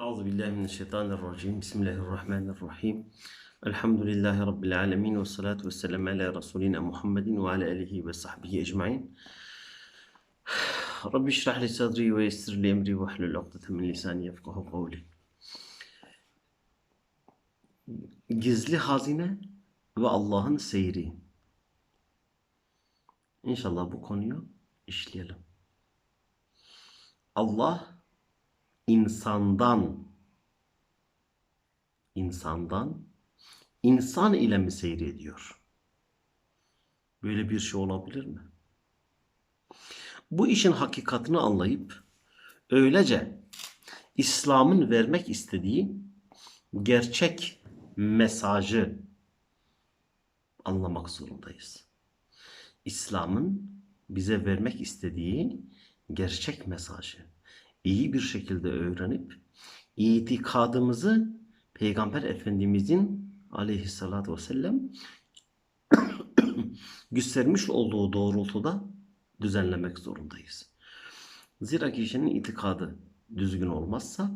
Euzu billahi mineşşeytanirracim. Bismillahirrahmanirrahim. Elhamdülillahi rabbil alamin ve salatu vesselam ala resulina Muhammedin ve ala alihi ve sahbihi ecmaîn. Rabbi şrah li sadri ve yessir li emri ve hlul ukdeten min lisani yefkahu kavli. Gizli hazine ve Allah'ın seyri. İnşallah bu konuyu işleyelim. Allah insandan insandan insan ile mi seyrediyor? Böyle bir şey olabilir mi? Bu işin hakikatini anlayıp öylece İslam'ın vermek istediği gerçek mesajı anlamak zorundayız. İslam'ın bize vermek istediği gerçek mesajı iyi bir şekilde öğrenip itikadımızı Peygamber Efendimizin aleyhissalatü vesselam göstermiş olduğu doğrultuda düzenlemek zorundayız. Zira kişinin itikadı düzgün olmazsa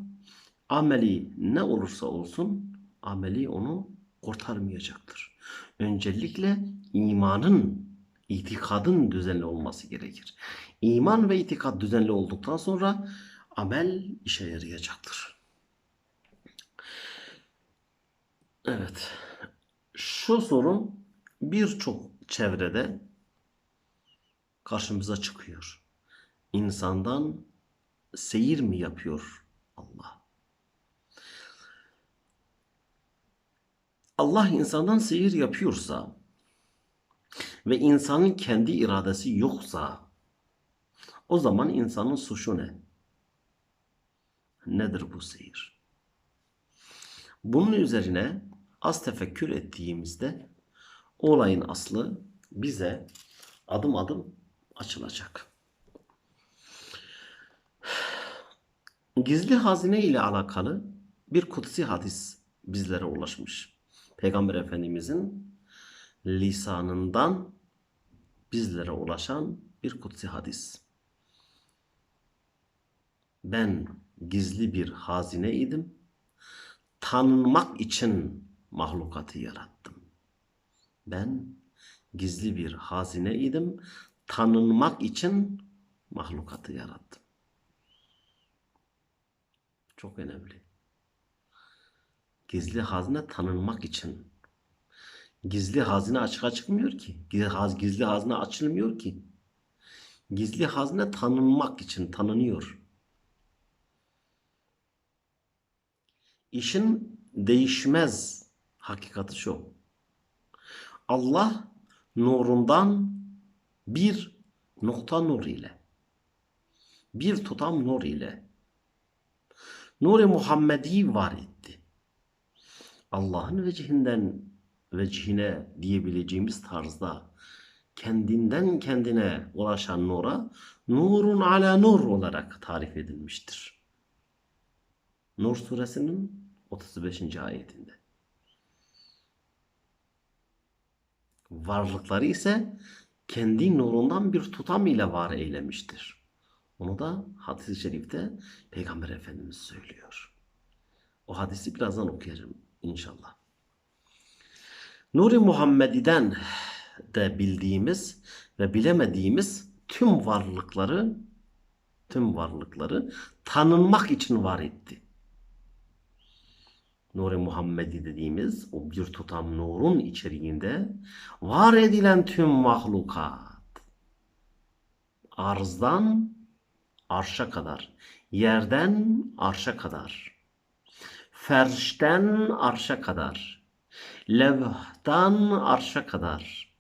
ameli ne olursa olsun ameli onu kurtarmayacaktır. Öncelikle imanın, itikadın düzenli olması gerekir. İman ve itikad düzenli olduktan sonra amel işe yarayacaktır. Evet. Şu soru birçok çevrede karşımıza çıkıyor. İnsandan seyir mi yapıyor Allah? Allah insandan seyir yapıyorsa ve insanın kendi iradesi yoksa o zaman insanın suçu ne? Nedir bu seyir? Bunun üzerine az tefekkür ettiğimizde olayın aslı bize adım adım açılacak. Gizli hazine ile alakalı bir kutsi hadis bizlere ulaşmış. Peygamber Efendimizin lisanından bizlere ulaşan bir kutsi hadis. Ben gizli bir hazine idim. Tanınmak için mahlukatı yarattım. Ben gizli bir hazine idim. Tanınmak için mahlukatı yarattım. Çok önemli. Gizli hazine tanınmak için. Gizli hazine açığa çıkmıyor ki. Gizli hazine açılmıyor ki. Gizli hazine tanınmak için tanınıyor. İşin değişmez hakikati şu. Allah nurundan bir nokta nur ile bir tutam nur ile Nuri Muhammedi var etti. Allah'ın vecihinden vecihine diyebileceğimiz tarzda kendinden kendine ulaşan nura nurun ala nur olarak tarif edilmiştir. Nur suresinin 35. ayetinde. Varlıkları ise kendi nurundan bir tutam ile var eylemiştir. Onu da hadis-i şerifte Peygamber Efendimiz söylüyor. O hadisi birazdan okuyacağım inşallah. Nuri Muhammedi'den de bildiğimiz ve bilemediğimiz tüm varlıkları tüm varlıkları tanınmak için var etti. Nuri Muhammedi dediğimiz o bir tutam nurun içeriğinde var edilen tüm mahlukat arzdan arşa kadar, yerden arşa kadar, ferşten arşa kadar, levhtan arşa kadar,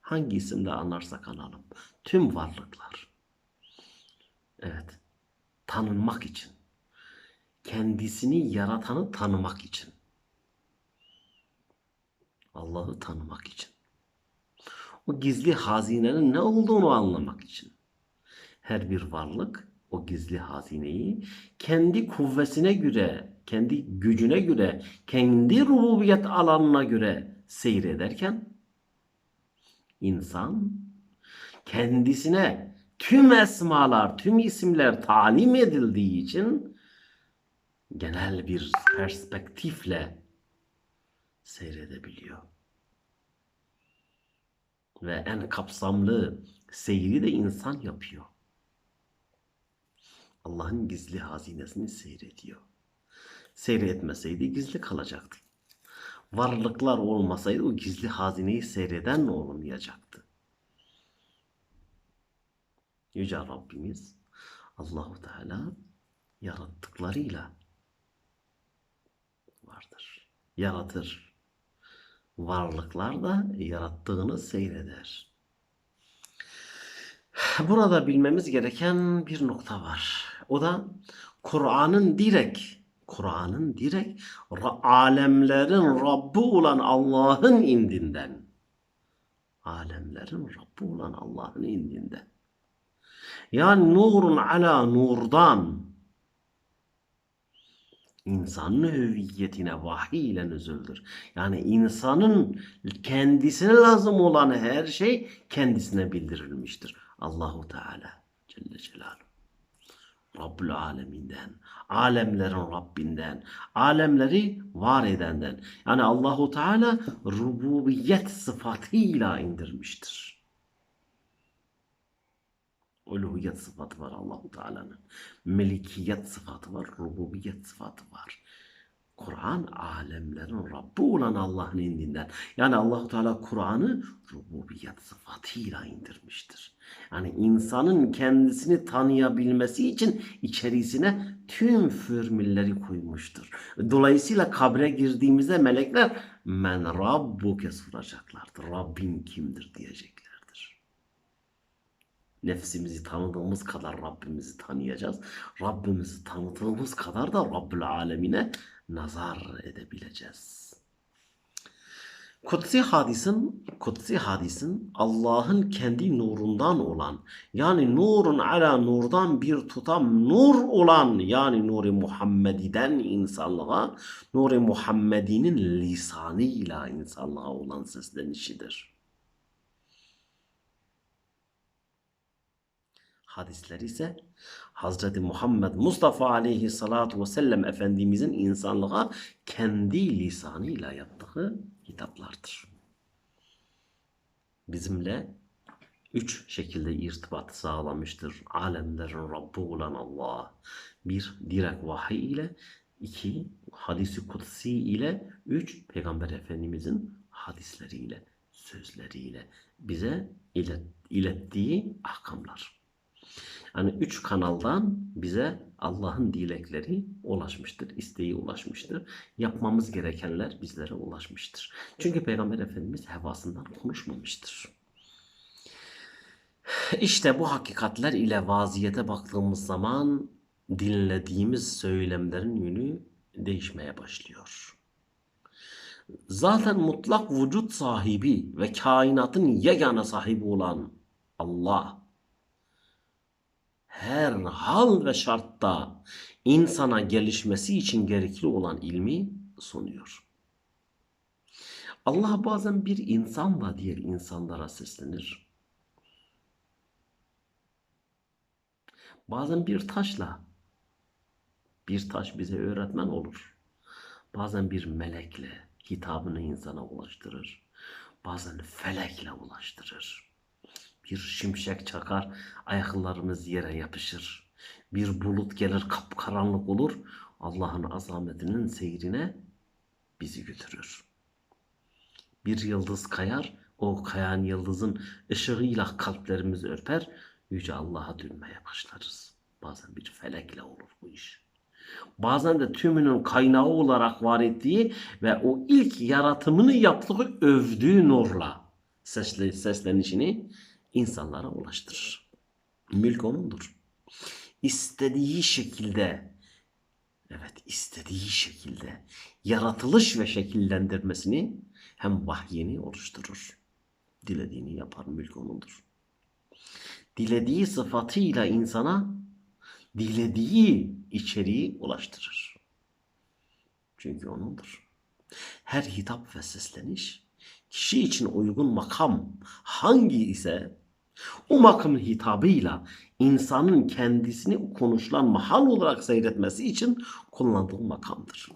hangi isimle anarsak analım, tüm varlıklar. Evet, tanınmak için, kendisini yaratanı tanımak için, Allah'ı tanımak için, o gizli hazinenin ne olduğunu anlamak için, her bir varlık o gizli hazineyi kendi kuvvetine göre, kendi gücüne göre, kendi rububiyet alanına göre seyrederken insan kendisine tüm esmalar, tüm isimler talim edildiği için genel bir perspektifle seyredebiliyor. Ve en kapsamlı seyri de insan yapıyor. Allah'ın gizli hazinesini seyrediyor. Seyretmeseydi gizli kalacaktı. Varlıklar olmasaydı o gizli hazineyi seyreden olmayacaktı. Yüce Rabbimiz Allahu Teala yarattıklarıyla vardır. Yaratır. Varlıklar da yarattığını seyreder. Burada bilmemiz gereken bir nokta var. O da Kur'an'ın direkt Kur'an'ın direkt alemlerin Rabbi olan Allah'ın indinden. Alemlerin Rabbi olan Allah'ın indinden. Yani nurun ala nurdan insanın hüviyetine vahiy ile nüzuldür. Yani insanın kendisine lazım olan her şey kendisine bildirilmiştir. Allahu Teala Celle Celaluhu. Rabbül Aleminden, alemlerin Rabbinden, alemleri var edenden. Yani Allahu Teala rububiyet sıfatıyla indirmiştir. Uluhiyet sıfatı var Allahu Teala'nın. Melikiyet sıfatı var, rububiyet sıfatı var. Kur'an alemlerin Rabbi olan Allah'ın indinden. Yani Allahu Teala Kur'an'ı rububiyet sıfatıyla indirmiştir. Yani insanın kendisini tanıyabilmesi için içerisine tüm formülleri koymuştur. Dolayısıyla kabre girdiğimizde melekler men rabbuke soracaklardır. Rabbin kimdir diyeceklerdir. Nefsimizi tanıdığımız kadar Rabbimizi tanıyacağız. Rabbimizi tanıdığımız kadar da Rabbül Alemine nazar edebileceğiz. Kutsi hadisin, kutsi hadisin Allah'ın kendi nurundan olan yani nurun ala nurdan bir tutam nur olan yani nuri Muhammedi'den insanlığa nuri Muhammedi'nin lisanıyla insanlığa olan seslenişidir. Hadisler ise Hazreti Muhammed Mustafa aleyhissalatu vesselam Efendimizin insanlığa kendi lisanıyla yaptığı kitaplardır. Bizimle üç şekilde irtibat sağlamıştır. Alemlerin Rabbi olan Allah. Bir, direkt vahiy ile. iki hadisi kutsi ile. Üç, Peygamber Efendimizin hadisleriyle, sözleriyle bize ilet, ilettiği ahkamlar. Yani üç kanaldan bize Allah'ın dilekleri ulaşmıştır, isteği ulaşmıştır. Yapmamız gerekenler bizlere ulaşmıştır. Çünkü Peygamber Efendimiz hevasından konuşmamıştır. İşte bu hakikatler ile vaziyete baktığımız zaman dinlediğimiz söylemlerin yönü değişmeye başlıyor. Zaten mutlak vücut sahibi ve kainatın yegane sahibi olan Allah her hal ve şartta insana gelişmesi için gerekli olan ilmi sunuyor. Allah bazen bir insanla diğer insanlara seslenir. Bazen bir taşla. Bir taş bize öğretmen olur. Bazen bir melekle hitabını insana ulaştırır. Bazen felekle ulaştırır. Bir şimşek çakar, ayaklarımız yere yapışır. Bir bulut gelir, kapkaranlık olur. Allah'ın azametinin seyrine bizi götürür. Bir yıldız kayar, o kayan yıldızın ışığıyla kalplerimizi örter. Yüce Allah'a dönmeye başlarız. Bazen bir felekle olur bu iş. Bazen de tümünün kaynağı olarak var ettiği ve o ilk yaratımını yaptığı övdüğü nurla sesle, seslenişini insanlara ulaştırır. Mülk onundur. İstediği şekilde evet istediği şekilde yaratılış ve şekillendirmesini hem vahyini oluşturur. Dilediğini yapar mülk onundur. Dilediği sıfatıyla insana dilediği içeriği ulaştırır. Çünkü onundur. Her hitap ve sesleniş kişi için uygun makam hangi ise O makamın hitabıyla insanın kendisini konuşulan mahal olarak seyretmesi için kullandığı makamdır.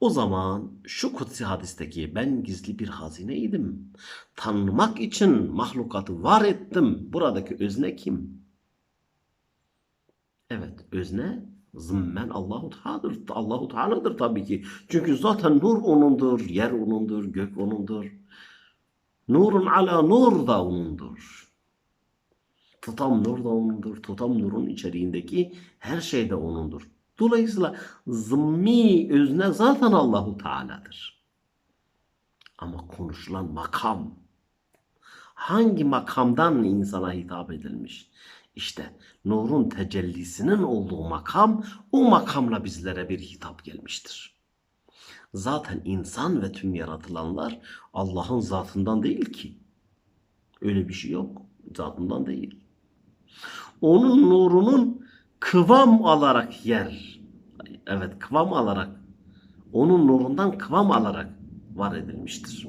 O zaman şu kutsi hadisteki ben gizli bir hazineydim. Tanımak için mahlukatı var ettim. Buradaki özne kim? Evet, özne zımmen Allahu Teala'dır. Allahu Teala'dır tabii ki. Çünkü zaten nur onundur, yer onundur, gök onundur. Nurun ala nur da onundur. Tutam nur da onundur. Tutam nurun içeriğindeki her şey de onundur. Dolayısıyla zımmi özne zaten Allahu Teala'dır. Ama konuşulan makam hangi makamdan insana hitap edilmiş? İşte nurun tecellisinin olduğu makam o makamla bizlere bir hitap gelmiştir. Zaten insan ve tüm yaratılanlar Allah'ın zatından değil ki. Öyle bir şey yok. Zatından değil. Onun nurunun kıvam alarak yer. Evet kıvam alarak. Onun nurundan kıvam alarak var edilmiştir.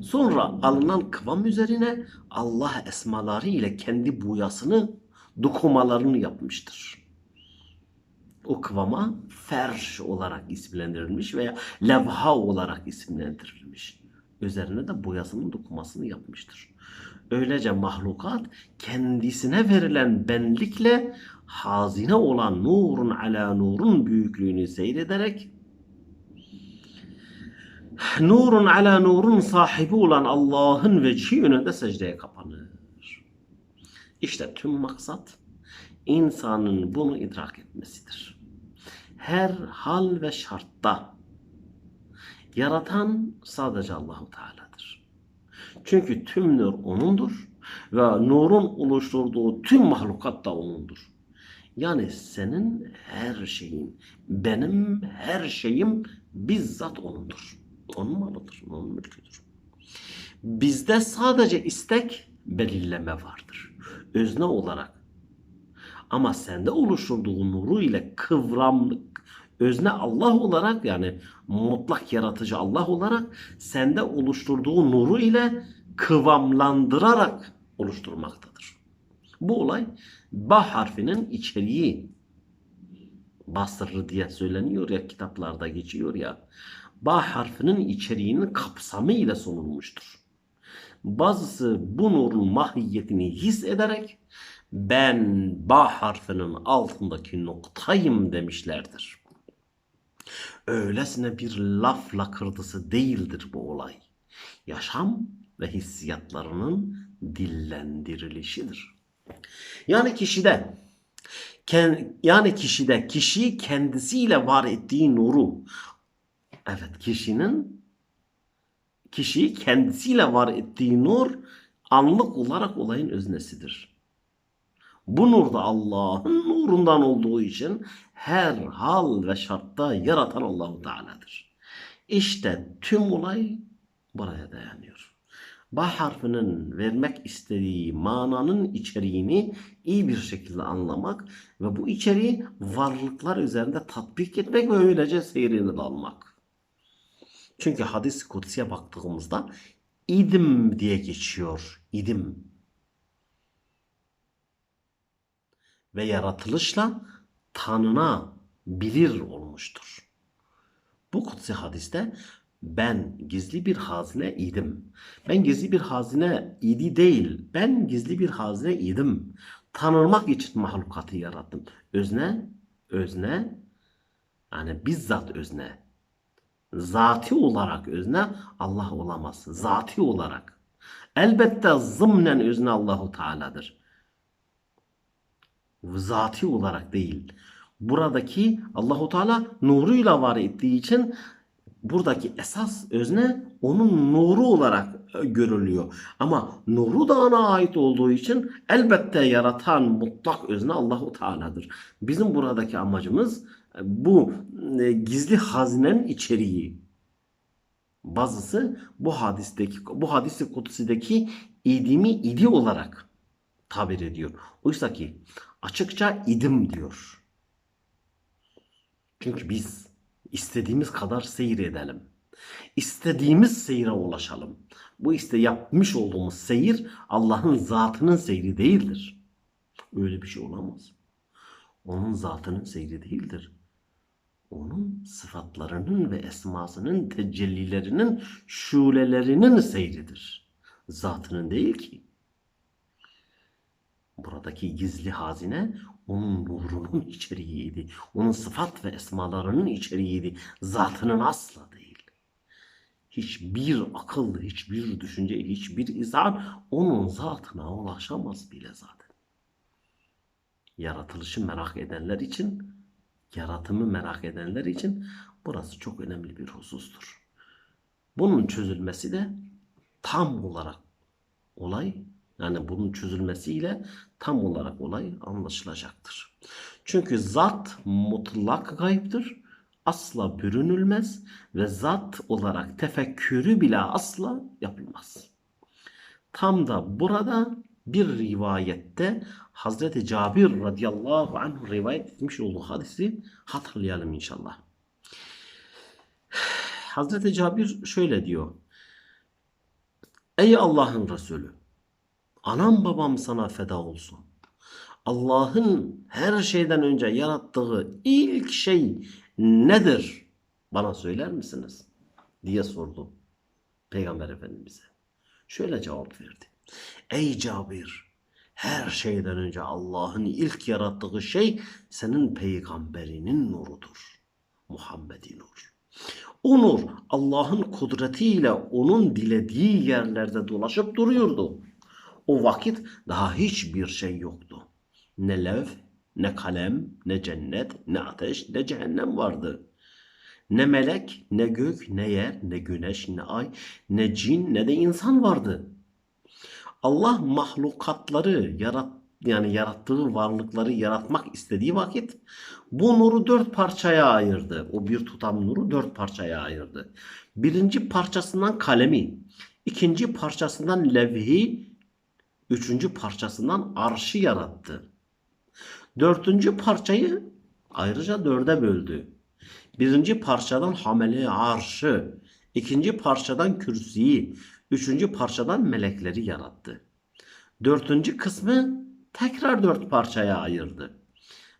Sonra alınan kıvam üzerine Allah esmaları ile kendi boyasını, dokumalarını yapmıştır. O kıvama ferş olarak isimlendirilmiş veya levha olarak isimlendirilmiş. Üzerine de boyasının dokumasını yapmıştır. Öylece mahlukat kendisine verilen benlikle hazine olan nurun ala nurun büyüklüğünü seyrederek nurun ala nurun sahibi olan Allah'ın vecihi önünde secdeye kapanır. İşte tüm maksat insanın bunu idrak etmesidir. Her hal ve şartta yaratan sadece Allahu Teala'dır. Çünkü tüm nur O'nundur ve nurun oluşturduğu tüm mahlukat da O'nundur. Yani senin her şeyin, benim her şeyim bizzat O'nundur. Onun malıdır, onun mülküdür. Bizde sadece istek, belirleme vardır. Özne olarak. Ama sende oluşturduğu nuru ile kıvramlık, özne Allah olarak yani mutlak yaratıcı Allah olarak sende oluşturduğu nuru ile kıvamlandırarak oluşturmaktadır. Bu olay ba harfinin içeriği basırı diye söyleniyor ya kitaplarda geçiyor ya ba harfinin içeriğinin kapsamı ile sunulmuştur. Bazısı bu nurun mahiyetini his ederek ben ba harfinin altındaki noktayım demişlerdir. Öylesine bir laf lakırdısı değildir bu olay. Yaşam ve hissiyatlarının dillendirilişidir. Yani kişide yani kişide kişi kendisiyle var ettiği nuru evet kişinin kişiyi kendisiyle var ettiği nur anlık olarak olayın öznesidir. Bu nur da Allah'ın nurundan olduğu için her hal ve şartta yaratan Allahu Teala'dır. İşte tüm olay buraya dayanıyor. Ba harfinin vermek istediği mananın içeriğini iyi bir şekilde anlamak ve bu içeriği varlıklar üzerinde tatbik etmek ve öylece seyrini almak. Çünkü hadis-i kutsiye baktığımızda idim diye geçiyor. İdim. Ve yaratılışla tanına bilir olmuştur. Bu kutsi hadiste ben gizli bir hazine idim. Ben gizli bir hazine idi değil. Ben gizli bir hazine idim. Tanınmak için mahlukatı yarattım. Özne, özne, yani bizzat özne. Zati olarak özne Allah olamaz. Zati olarak. Elbette zımnen özne Allahu Teala'dır. Zati olarak değil. Buradaki Allahu Teala nuruyla var ettiği için buradaki esas özne onun nuru olarak e, görülüyor. Ama nuru da ona ait olduğu için elbette yaratan mutlak özne Allahu Teala'dır. Bizim buradaki amacımız e, bu e, gizli hazinenin içeriği. Bazısı bu hadisteki bu hadisi kutsideki idimi idi olarak tabir ediyor. Oysa ki açıkça idim diyor. Çünkü biz istediğimiz kadar seyredelim. İstediğimiz seyre ulaşalım. Bu işte yapmış olduğumuz seyir Allah'ın zatının seyri değildir. Öyle bir şey olamaz. Onun zatının seyri değildir. Onun sıfatlarının ve esmasının tecellilerinin şulelerinin seyridir. Zatının değil ki. Buradaki gizli hazine onun nurunun içeriğiydi. Onun sıfat ve esmalarının içeriğiydi. Zatının asla değil. Hiçbir akıl, hiçbir düşünce, hiçbir izan onun zatına ulaşamaz bile zaten. Yaratılışı merak edenler için, yaratımı merak edenler için burası çok önemli bir husustur. Bunun çözülmesi de tam olarak olay yani bunun çözülmesiyle tam olarak olay anlaşılacaktır. Çünkü zat mutlak gayiptir. Asla bürünülmez ve zat olarak tefekkürü bile asla yapılmaz. Tam da burada bir rivayette Hazreti Cabir radıyallahu anh rivayet etmiş olduğu hadisi hatırlayalım inşallah. Hazreti Cabir şöyle diyor. Ey Allah'ın Resulü Anam babam sana feda olsun. Allah'ın her şeyden önce yarattığı ilk şey nedir? Bana söyler misiniz? diye sordu Peygamber Efendimiz'e. Şöyle cevap verdi. Ey Cabir, her şeyden önce Allah'ın ilk yarattığı şey senin peygamberinin nurudur. Muhammed'in nur. O nur Allah'ın kudretiyle onun dilediği yerlerde dolaşıp duruyordu. O vakit daha hiçbir şey yoktu. Ne lev, ne kalem, ne cennet, ne ateş, ne cehennem vardı. Ne melek, ne gök, ne yer, ne güneş, ne ay, ne cin, ne de insan vardı. Allah mahlukatları yarat yani yarattığı varlıkları yaratmak istediği vakit bu nuru dört parçaya ayırdı. O bir tutam nuru dört parçaya ayırdı. Birinci parçasından kalemi, ikinci parçasından levhi, üçüncü parçasından arşı yarattı. Dördüncü parçayı ayrıca dörde böldü. Birinci parçadan hamele arşı, ikinci parçadan kürsüyü, üçüncü parçadan melekleri yarattı. Dördüncü kısmı tekrar dört parçaya ayırdı.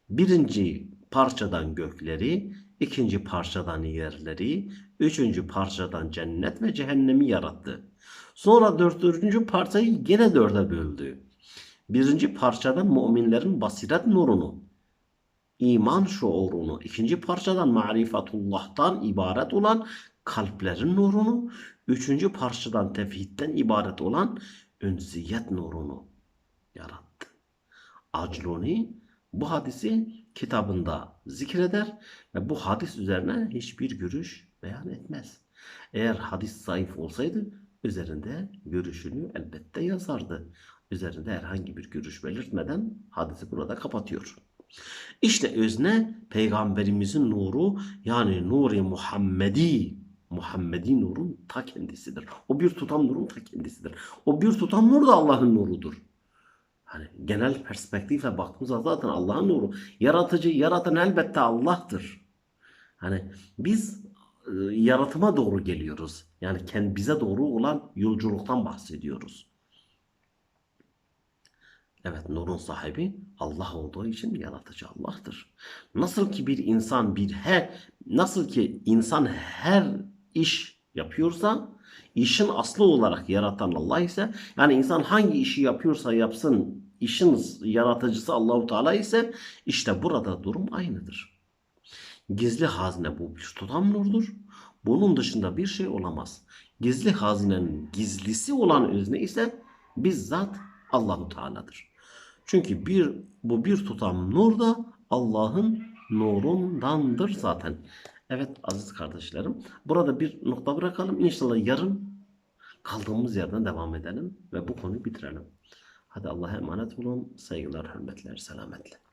Birinci parçadan gökleri, ikinci parçadan yerleri, üçüncü parçadan cennet ve cehennemi yarattı. Sonra dördüncü parçayı gene dörde böldü. Birinci parçadan müminlerin basiret nurunu, iman şuurunu, ikinci parçadan marifetullah'tan ibaret olan kalplerin nurunu, üçüncü parçadan tevhidden ibaret olan ünsiyet nurunu yarattı. Acluni bu hadisi kitabında zikreder ve bu hadis üzerine hiçbir görüş beyan etmez. Eğer hadis zayıf olsaydı üzerinde görüşünü elbette yazardı. Üzerinde herhangi bir görüş belirtmeden hadisi burada kapatıyor. İşte özne peygamberimizin nuru yani nuri Muhammedi Muhammedi nurun ta kendisidir. O bir tutam nurun ta kendisidir. O bir tutam nur da Allah'ın nurudur. Hani genel perspektifle baktığımızda zaten Allah'ın nuru. Yaratıcı, yaratan elbette Allah'tır. Hani biz e, yaratıma doğru geliyoruz. Yani kendi bize doğru olan yolculuktan bahsediyoruz. Evet nurun sahibi Allah olduğu için yaratıcı Allah'tır. Nasıl ki bir insan bir her nasıl ki insan her iş yapıyorsa işin aslı olarak yaratan Allah ise yani insan hangi işi yapıyorsa yapsın işin yaratıcısı Allahu Teala ise işte burada durum aynıdır. Gizli hazine bu bir tutam nurdur. Bunun dışında bir şey olamaz. Gizli hazinenin gizlisi olan özne ise bizzat Allahu Teala'dır. Çünkü bir bu bir tutam nur da Allah'ın nurundandır zaten. Evet aziz kardeşlerim. Burada bir nokta bırakalım. İnşallah yarın kaldığımız yerden devam edelim ve bu konuyu bitirelim. Hadi Allah'a emanet olun. Saygılar, hürmetler, selametle.